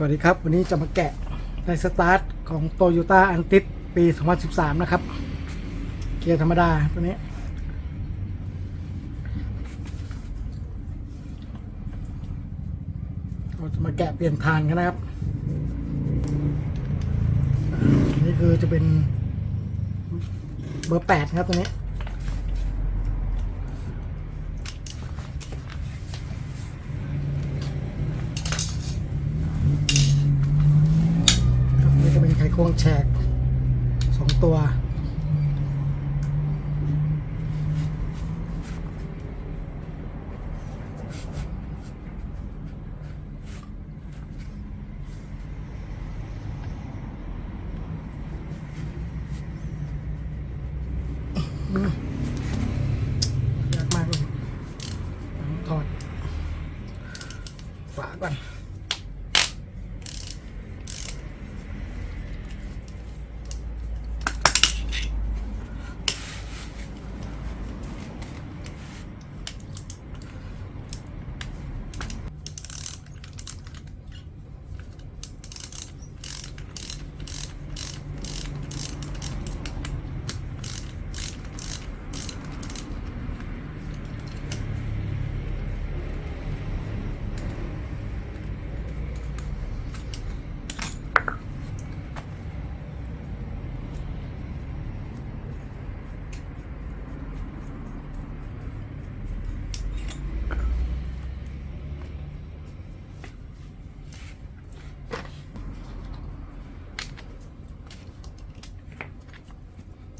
สวัสดีครับ วันนี้จะมาแกะในสตาร์ทของ Toyota a n t i s ปี 2013 นะครับ เกียร์ธรรมดาตัวนี้ เราจะมาแกะเปลี่ยนทานกันนะครับ นี่คือจะเป็นเบอร์ 8 ครับตัวนี้ ครับนี่ก็เป็นไขค วงแฉกสองตัว ยากมากเลยถอดฝาก่อน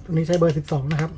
ตัวนี้ใช้เบอร์ 12 นะครับ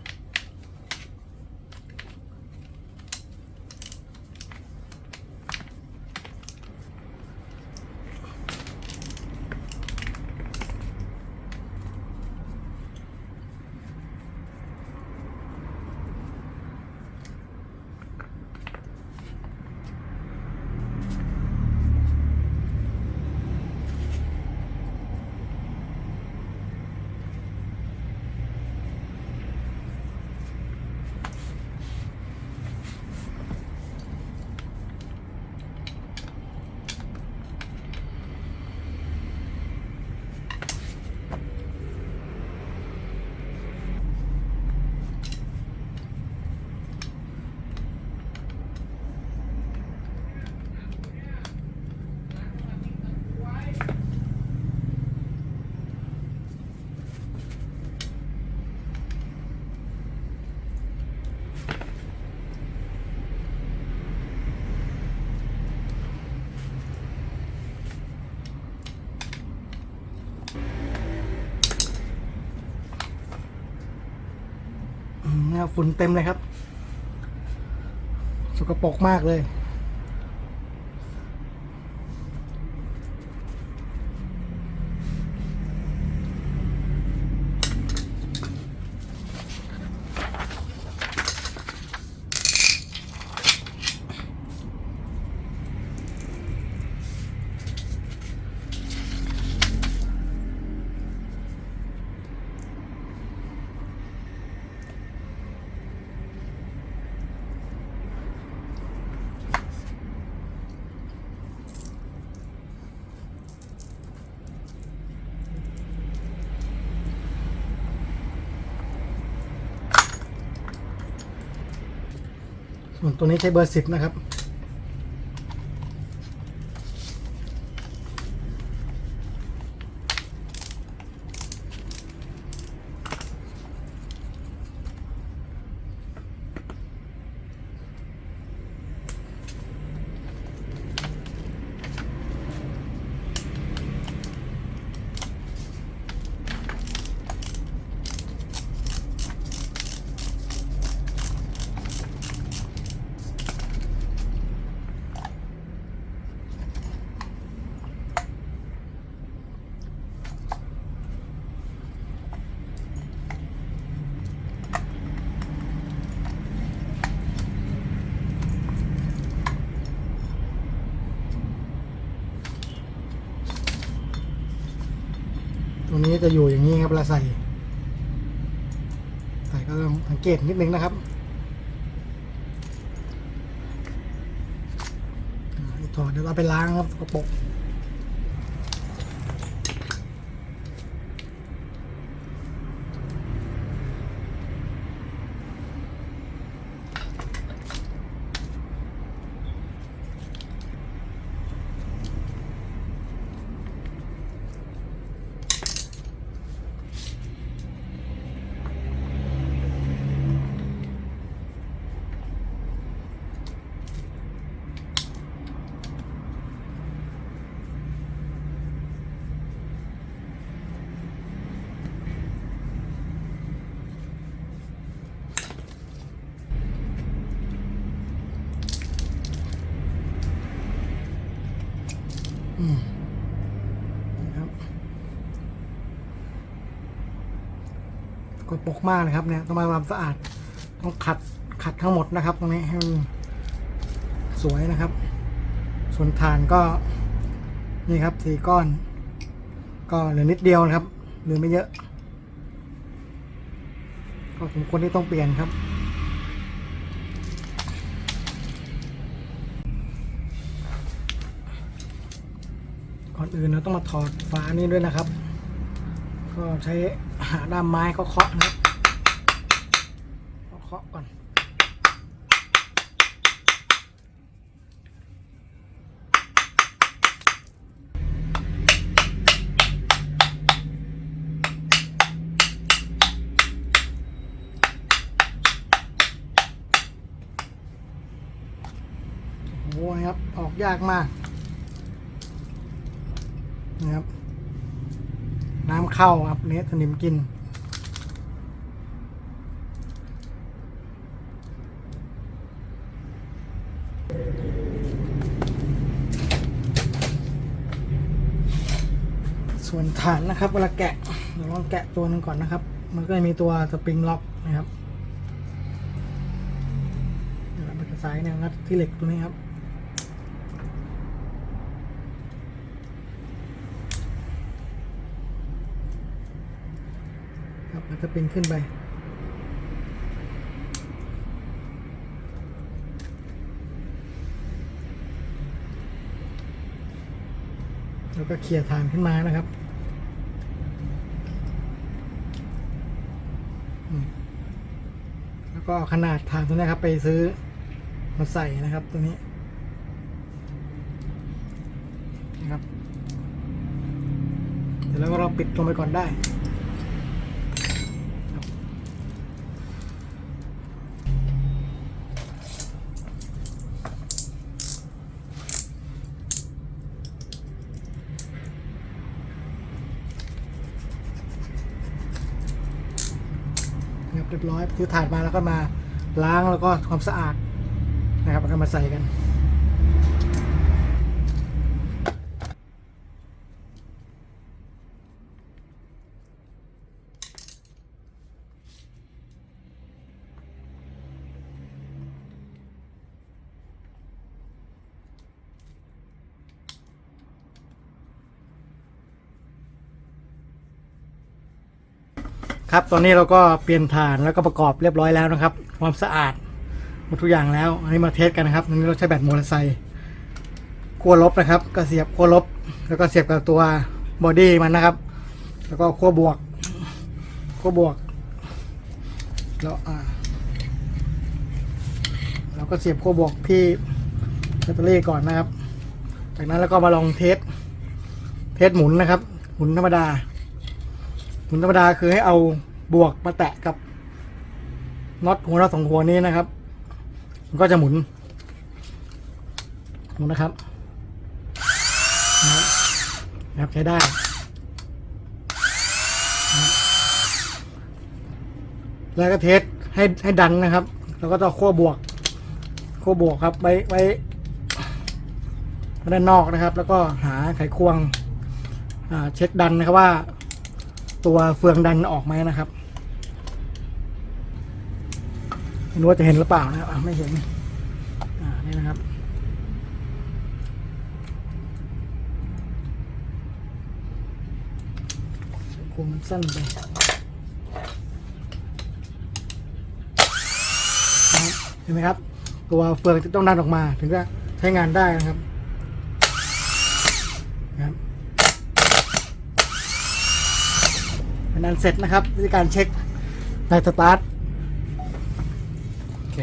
ฝุ่นเต็มเลยครับ สกปรกมากเลย ส่วนตัวนี้ใช้เบอร์สิบนะครับ ตัวนี้จะอยู่อย่างนี้ครับเวลาใส่ ใส่ก็ต้องสังเกตนิดนึงนะครับถอดเดี๋ยวเราไปล้างครับกระปก นะครับกดปกมากนะครับเนี่ยต้องมาความสะอาดต้องขัดขัดทั้งหมดนะครับ ตรงนี้ให้มันสวยนะครับ ส่วนฐานก็นี่ครับสี่ก้อน ก็เหลือนิดเดียวนะครับเหลือไม่เยอะ ก็สมควรที่ต้องเปลี่ยนครับ ก่อนอื่นเราต้องมาถอดฝานี้ด้วยนะครับ ก็ใช้หาด้ามไม้ก็เคาะนะครับเคาะก่อนโอ้ยครับ ออกยากมาก นะครับ น้ำเข้าครับเนี้สนิมกิน ส่วนฐานนะครับเวลาแกะเดี๋ยวลองแกะตัวนึงก่อนนะครับ มันก็จะมีตัวสปริงล็อกนะครับเดี๋ยวเราไปสายเนี่ยงัดที่เหล็กตัวนี้ครับ ครับแล้วก็เป็นขึ้นไป แล้วก็เคลียร์ฐานขึ้นมานะครับแล้วก็เอาขนาดฐานตัวนี้ครับ ไปซื้อมาใส่นะครับตัวนี้นะครับเสร็จแล้วก็เราปิดลงไปก่อนได้ เรียบร้อยซื้อถาดมาแล้วก็มาล้างแล้วก็ความสะอาดนะครับแล้วก็มาใส่กัน ครับตอนนี้เราก็เปลี่ยนฐานแล้วก็ประกอบเรียบร้อยแล้วนะครับ ความสะอาดหมดทุกอย่างแล้ว อันนี้มาเทสกันนะครับอันนี้เราใช้แบตมอเตอร์ไซค์ขั้วลบนะครับก็เสียบขั้วลบ แล้วก็เสียบกับตัวบอดี้มันนะครับ แล้วก็ขั้วบวกขั้วบวกแล้วอ่าเราก็เสียบขั้วบวกที่แบตเตอรี่ก่อนนะครับ จากนั้นแล้วก็มาลองเทสเทสหมุนนะครับ หมุนธรรมดา มุนธรรมดาคือให้เอาบวกมาแตะกับน็อตหัวน็อตสองหัวนี้นะครับ มันก็จะหมุน หมุนนะครับนะครับใช้ได้นะแล้วก็เทสให้ให้ดันนะครับ แล้วก็ต้องขั้วบวกขั้วบวกครับ ไว้ไว้ด้านนอกนะครับ แล้วก็หาไขควงอ่าเช็คดันนะครับว่า ตัวเฟืองดันออกไหมนะครับไม่รู้ว่าจะเห็นหรือเปล่านะครับไม่เห็นนี่นะครับ คุมสั้นไปเห็นไหมครับ ตัวเฟืองจะต้องดันออกมาถึงจะใช้งานได้นะครับ เป็นอันเสร็จนะครับวิธีการเช็คในสตาร์ทโอเค